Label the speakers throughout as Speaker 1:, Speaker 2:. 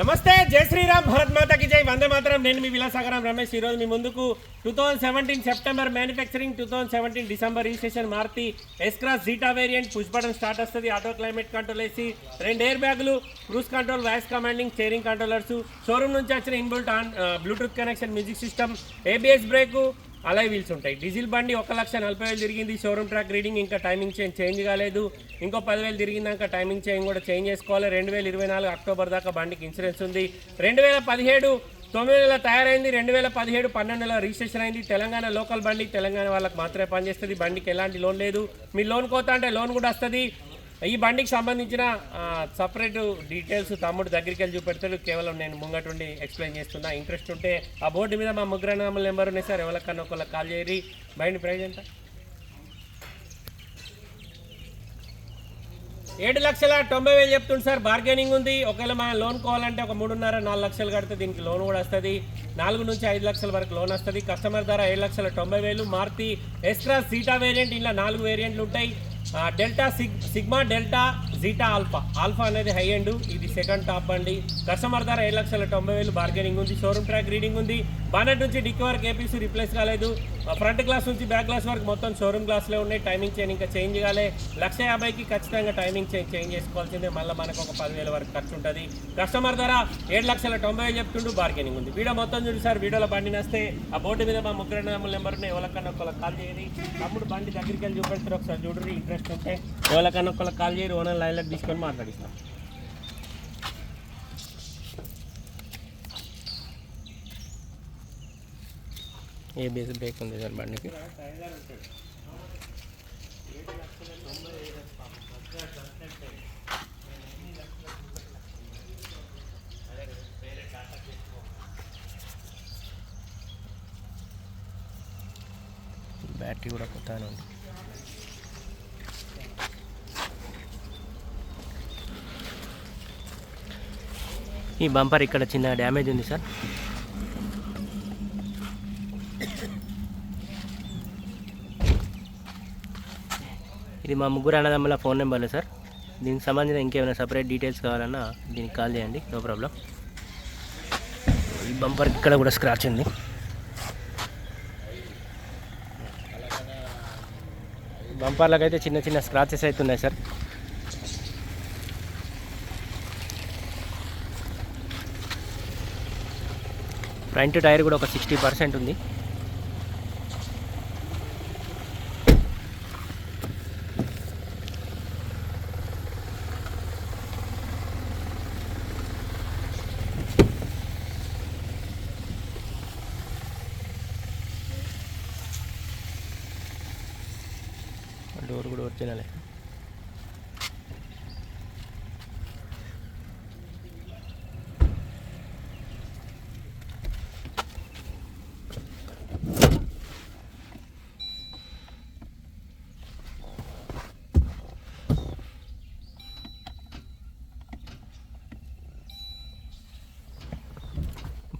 Speaker 1: నమస్తే జై శ్రీరామ్ భరత్ మాతకి జై. వందే మాత్రం. నేను మీ విలాసాగరం రమేష్. ఈరోజు మీ ముందుకు two thousand seventeen September manufacturing two thousand seventeen December registration Maruti S cross zeta variant push button start వస్తుంది. ఆటో క్లైమేట్ కంట్రోల్ వేసి రెండు ఎయిర్ బ్యాగులు cruise control voice commanding steering controllers showroom నుంచి వచ్చిన inbuilt on Bluetooth connection music system ABS brake alloy wheels ఉంటాయి. Diesel బండి ఒక లక్ష నలభై వేలు తిరిగింది షోరూమ్ ట్రాక్ రీడింగ్ ఇంకా టైమింగ్ చేంజ్ చేంజ్ కాలేదు. ఇంకో పదివేలు తిరిగిందాక టైమింగ్ చేంజ్ కూడా చేంజ్ చేసుకోవాలి. రెండు వేల ఇరవై నాలుగు అక్టోబర్ దాకా బండికి ఇన్సూరెన్స్ ఉంది. రెండు వేల పదిహేడు తొమ్మిది నెలల తయారైంది. రెండు వేల పదిహేడు పన్నెండు నెలల రిజిస్ట్రేషన్ అయింది. తెలంగాణ లోకల్ బండి తెలంగాణ వాళ్ళకి మాత్రమే పనిచేస్తుంది. బండికి ఎలాంటి లోన్ లేదు. మీ లోన్ కోత అంటే లోన్ కూడా వస్తుంది. ఈ బండికి సంబంధించిన సపరేట్ డీటెయిల్స్ తమ్ముడు దగ్గరికి వెళ్ళి చూపెడతాడు. కేవలం నేను ముంగటుండి ఎక్స్ప్లెయిన్ చేస్తున్నా. ఇంట్రెస్ట్ ఉంటే ఆ బోర్డు మీద మా ముగ్గురు నామల నెంబర్ ఉన్నాయి సార్. ఎవరికన్నా ఒకళ్ళ కాల్ చేయరి బండి ప్రైజ్ ఎంత? ఏడు లక్షల తొంభై వేలు చెప్తుంది సార్. బార్గెనింగ్ ఉంది. ఒకవేళ మనం లోన్ కావాలంటే ఒక మూడున్నర నాలుగు లక్షలు కడితే దీనికి లోన్ కూడా వస్తుంది. నాలుగు నుంచి ఐదు లక్షల వరకు లోన్ వస్తుంది. కస్టమర్ ధర ఏడు లక్షల తొంభై వేలు. మారుతి ఎక్స్ట్రా సీటా వేరియంట్ ఇలా నాలుగు వేరియంట్లు ఉంటాయి. हाँ, delta sigma delta zeta alpha. Alpha అనేది హై ఎండ్ ఇది సెకండ్ టాప్ అండి. కస్టమర్ ధర ఏడు లక్షల తొంభై వేలు బార్గెనింగ్ ఉంది షోరూమ్ ట్రాక్ రీడింగ్ ఉంది. బానెట్ నుంచి డిక్కీ వరకు ఏపీసీ రిప్లేస్ కాలేదు. ఫ్రంట్ గ్లాస్ నుంచి బ్యాక్ గ్లాస్ వరకు మొత్తం షోరూమ్ గ్లాస్లే ఉన్నాయి. టైమింగ్ చైన్ ఇంకా చేంజ్ కాలే. లక్ష యాభైకి ఖచ్చితంగా టైమింగ్ చైన్ చేంజ్ చేసుకోవాల్సిందే. మళ్ళీ మనకు ఒక పదివేల వరకు ఖర్చు ఉంటుంది. కస్టమర్ ధర ఏడు లక్షల తొంభై వేలు చెప్తుండు బార్గెనింగ్ ఉంది. వీడియో మొత్తం చూడు సార్ వీడియోలో బండి నేస్తే. ఆ బోర్డు మీద మా ముగ్గురు నెంబర్ నెంబర్ని ఎవరికన్నా ఒకళ్ళకి కాల్ చేయండి. తమ్ముడు బండి దగ్గరికి వెళ్ళి చూపెడతారు ఒకసారి చూడండి ఇంట్రెస్ట్ ఉంటే. ఎవరికన్నా ఒకళ్ళకి కాల్ చేయరు ఓనర్ లైన్లకు తీసుకొని మాట్లాడిస్తాం
Speaker 2: ఏబిఎస్ బ్రేక్ ఉంది సార్ బండికి బ్యాటరీ కూడా కొత్తగానే ఉంది ఈ బంపర్ ఇక్కడ చిన్న డ్యామేజ్ ఉంది సార్. ఇది మా ముగ్గురు అన్నదమ్ముల ఫోన్ నెంబర్లు సార్. దీనికి సంబంధించిన ఇంకేమైనా సపరేట్ డీటెయిల్స్ కావాలన్నా దీనికి కాల్ చేయండి నో ప్రాబ్లం. ఈ బంపర్ ఇక్కడ కూడా స్క్రాచ్ ఉంది. బంపర్లకు అయితే చిన్న చిన్న స్క్రాచెస్ అయితే ఉన్నాయి సార్. ఫ్రంట్ టైర్ కూడా ఒక సిక్స్టీ పర్సెంట్ ఉంది. డోర్ కూడా ఒరిజినలే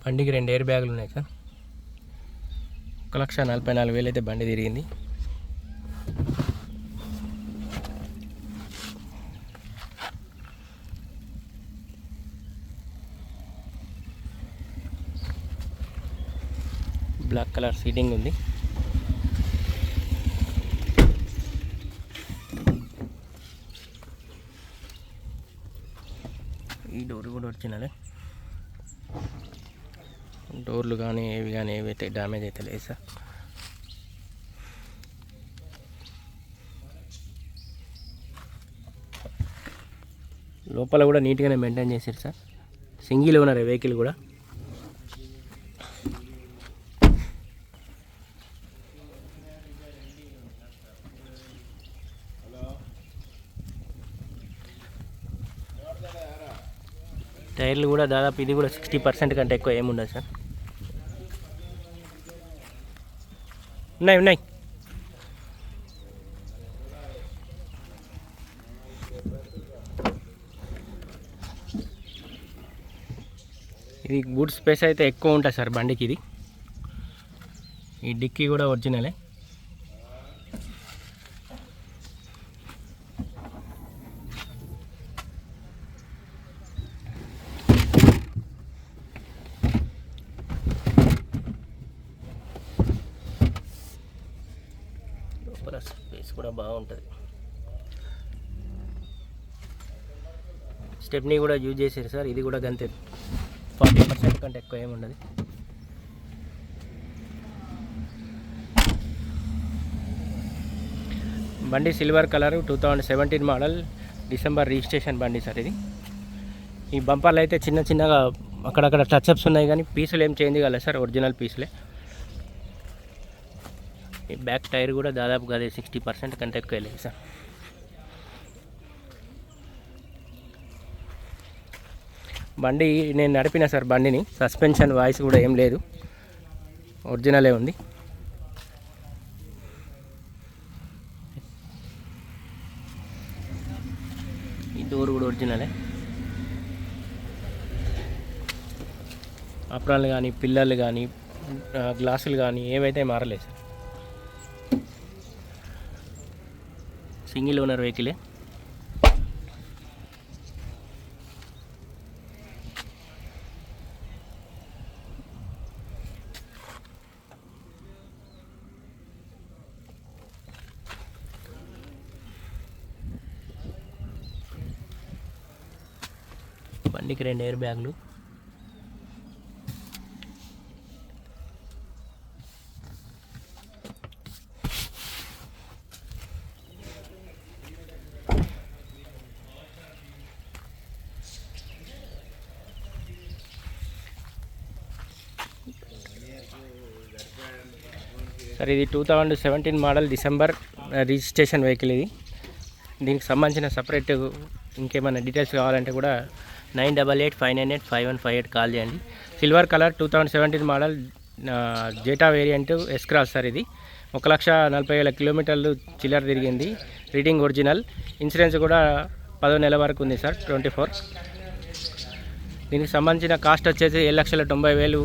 Speaker 2: బండికి రెండు ఎయిర్ బ్యాగులు ఉన్నాయి సార్. ఒక లక్ష నలభై నాలుగు వేలు అయితే బండి తిరిగింది. బ్లాక్ కలర్ సీటింగ్ ఉంది. ఈ డోర్ కూడా వచ్చినాలే డోర్లు కానీ ఏవి కానీ ఏవి అయితే డ్యామేజ్ అయితే లేదు సార్. లోపల కూడా నీట్గానే మెయింటైన్ చేశారు సార్. సింగిల్ ఉన్నారు వెహికల్ కూడా. టైర్లు కూడా దాదాపు ఇది కూడా సిక్స్టీ పర్సెంట్ కంటే ఎక్కువ ఏముండదు సార్. ఉన్నాయి ఉన్నాయి ఇది గుడ్ స్పేస్ అయితే ఎక్కువ ఉంటుంది సార్ బండికి ఇది. ఈ డిక్కీ కూడా ఒరిజినలే కెమెరా స్పేస్ కూడా బాగుంటుంది. స్టెప్ని కూడా యూజ్ చేశారు సార్ ఇది కూడా గంతే. ఫార్టీ పర్సెంట్ కంటే ఎక్కువ ఏమి ఉండదు. బండి silver colour two thousand seventeen model December registration బండి సార్ ఇది. ఈ బంపర్లు అయితే చిన్న చిన్నగా అక్కడక్కడ టచ్అప్స్ ఉన్నాయి కానీ పీసులు ఏం చేంజ్ కాలేదు సార్ ఒరిజినల్ పీసులే. ఈ బ్యాక్ టైర్ కూడా దాదాపు అదే సిక్స్టీ పర్సెంట్ కంటే ఎక్కువ వెళ్ళింది సార్. బండి నేను నడిపిన సార్ బండిని. సస్పెన్షన్ వాయిస్ కూడా ఏం లేదు. ఒరిజినలే ఉంది. ఈ డోర్ కూడా ఒరిజినలే అప్రాలు కానీ పిల్లలు కానీ గ్లాసులు కానీ ఏవైతే మారలేదు సార్. సింగిల్ ఓనర్ వెహికలే బండికి రెండు ఎయిర్ బ్యాగ్లు సార్ ఇది two thousand seventeen model December registration vehicle ఇది. దీనికి సంబంధించిన సపరేట్ ఇంకేమైనా డీటెయిల్స్ కావాలంటే కూడా nine double eight five nine eight five one five eight call చేయండి. Silver colour two thousand seventeen model Zeta variant S Cross sir ఇది. ఒక లక్ష నలభై వేల కిలోమీటర్లు చిల్లర తిరిగింది. రీడింగ్ ఒరిజినల్ ఇన్సూరెన్స్ కూడా పదో నెల వరకు ఉంది సార్ ట్వంటీ ఫోర్ దీనికి సంబంధించిన కాస్ట్ వచ్చేసి ఏడు లక్షల తొంభై వేలు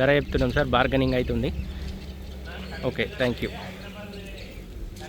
Speaker 2: ధర చెప్తున్నాం సార్ బార్గెనింగ్ అవుతుంది. Okay thank